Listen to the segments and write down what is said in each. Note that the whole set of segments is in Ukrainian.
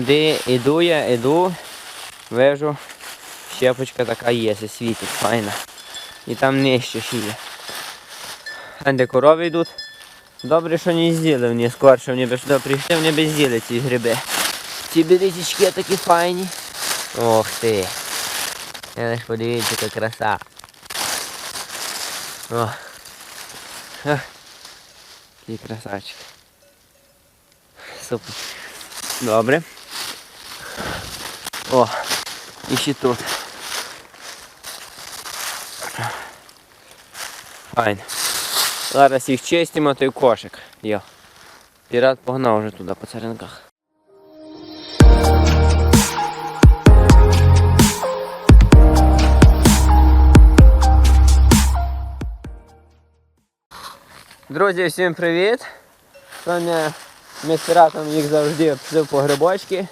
Де іду я, іду, вижу, щепочка така є, світить, файна. І там нижче ще є. А де корови йдуть. Добре, що не з'їли вони скорше, вони би сюди прийшли, вони би з'їли ці гриби. Ці березічки такі файні. Ох ти. Я лиш подивіться, яка краса. О. Ах. Який красавчик. Супер. Добре. О, і тут. Файн. Зараз їх чистимо, той кошик. Йо. Пірат погнав вже туди по царинках. Друзі, всім привіт! Сьогодні ми з піратом їх завжди пішли по грибочки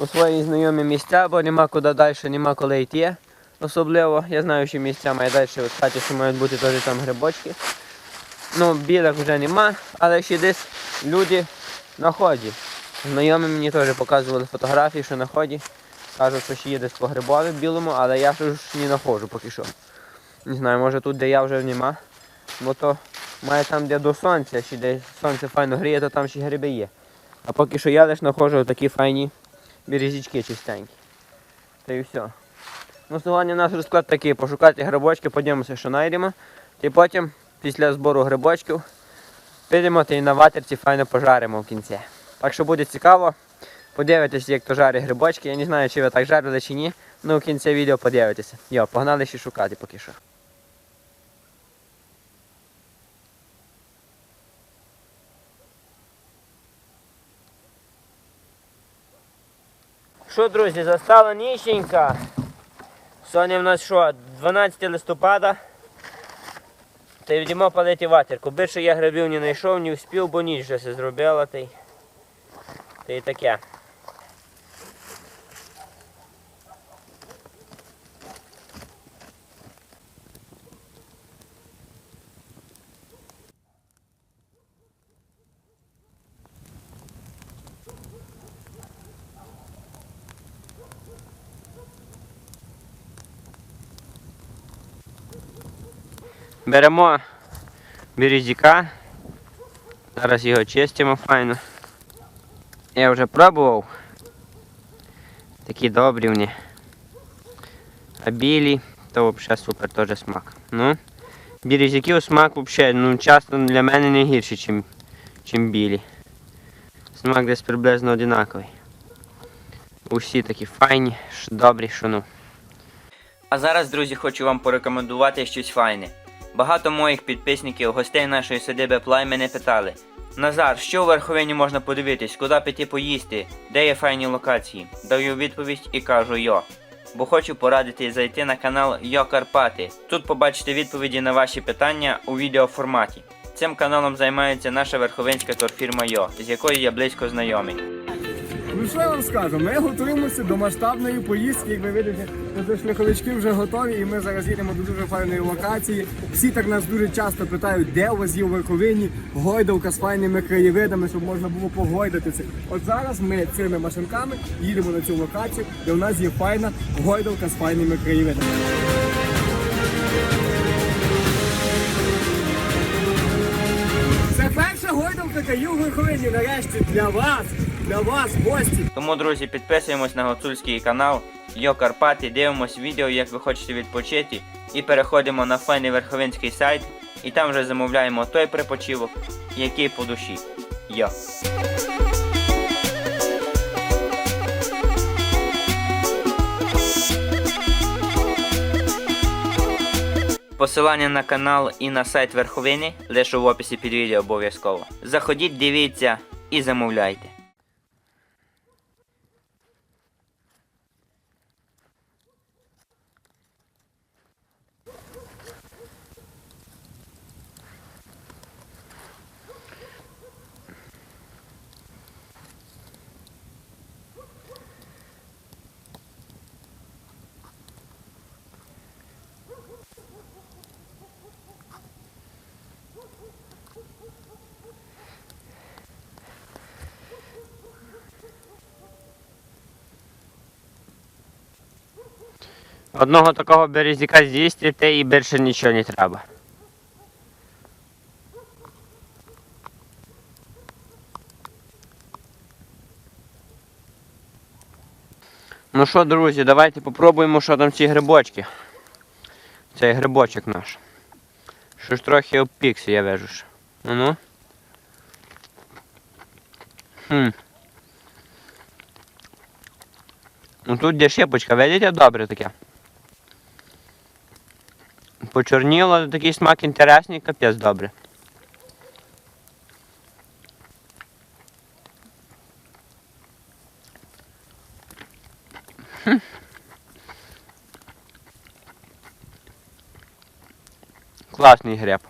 у свої знайомі місця, бо нема куди далі, нема коли йти. Особливо, я знаю, що місця має далі в хаті, що мають бути теж там грибочки. Ну, білок вже нема, але ще десь люди на ході. Знайомі мені теж показували фотографії, що на ході. Кажуть, що ще є десь по грибові білому, але я ж не знаходжу поки що. Не знаю, може тут, де я вже нема. Бо то має там, де до сонця, ще де сонце файно гріє, то там ще гриби є. А поки що я лише знаходжу такі файні березічки чистенькі. Та і все. Ну, сьогодні наш розклад такий, пошукати грибочки, подивимося, що знайдемо. І потім, після збору грибочків, підемо й на ватерці файно пожаримо в кінці. Так що буде цікаво. Подивитесь, як то жарять грибочки. Я не знаю, чи ви так жарили чи ні. Ну в кінці відео подивитеся. Йо, погнали ще шукати поки що. Що, друзі, застала ніченька. Сьогодні в нас що, 12 листопада. Та йдемо палити ватерку. Більше я грибів не знайшов, не встиг, бо ніч вже зробила. Та й таке. Беремо березіка. Зараз його чистимо файно. Я вже пробував. Такі добрі вони. А білі, то взагалі супер теж смак. Ну, березяків смак взагалі, ну, часто для мене не гірший, чим, чим білі. Смак десь приблизно одинаковий. Усі такі файні, добрі, що ну. А зараз, друзі, хочу вам порекомендувати щось файне. Багато моїх підписників, гостей нашої садиби Плай мене питали: Назар, що в верховині можна подивитись, куди піти поїсти, де є файні локації? Даю відповідь і кажу йо. Бо хочу порадити зайти на канал Йо Карпати. Тут побачите відповіді на ваші питання у відеоформаті. Цим каналом займається наша верховинська турфірма Йо, з якою я близько знайомий. Що я вам скажу? Ми готуємося до масштабної поїздки. Як ви наші шляховички вже готові, і ми зараз їдемо до дуже файної локації. Всі так нас дуже часто питають, де у вас є у Верховині гойдалка з файними краєвидами, щоб можна було погойдатися. От зараз ми цими машинками їдемо на цю локацію, де у нас є файна гойдалка з файними краєвидами. Це перша гойдалка, яка є у Верховині нарешті для вас, для вас, гості. Тому, друзі, підписуємось на гуцульський канал Йо Карпати, дивимось відео, як ви хочете відпочити, і переходимо на файний верховинський сайт, і там вже замовляємо той припочивок, який по душі. Йо. Посилання на канал і на сайт Верховини лише в описі під відео обов'язково. Заходіть, дивіться і замовляйте. Одного такого березіка з'їсти і більше нічого не треба. Ну що, друзі, давайте попробуємо, що там ці грибочки. Цей грибочок наш. Що ж трохи обпікся, я вижу. Ну ну. Хм. Ну тут де шипочка, видите, добре таке. Почорніло, такий смак інтересний, капець добре. Класний гриб.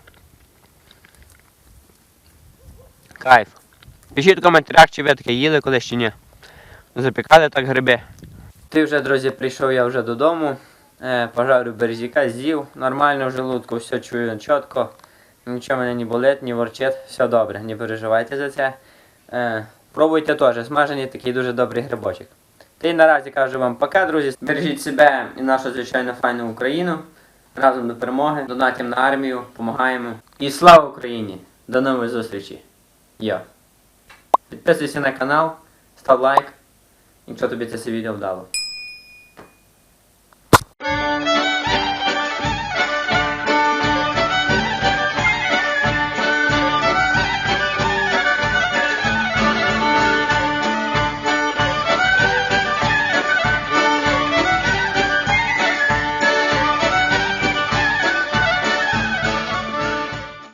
Кайф. Пишіть в коментарях, чи ви таке їли колись чи ні. Запікали так гриби. Ти вже, друзі, прийшов я вже додому. Е, пожарю березіка, з'їв. Нормально в желудку, все чую чітко. Нічого мене не болить, не ворчить. Все добре, не переживайте за це. Е, пробуйте теж, смажений такий дуже добрий грибочок. Та й наразі кажу вам пока, друзі. Бережіть себе і нашу звичайно файну Україну. Разом до перемоги, донатимо на армію, допомагаємо. І слава Україні! До нової зустрічі! Йо! Підписуйся на канал, став лайк, якщо тобі це відео вдало.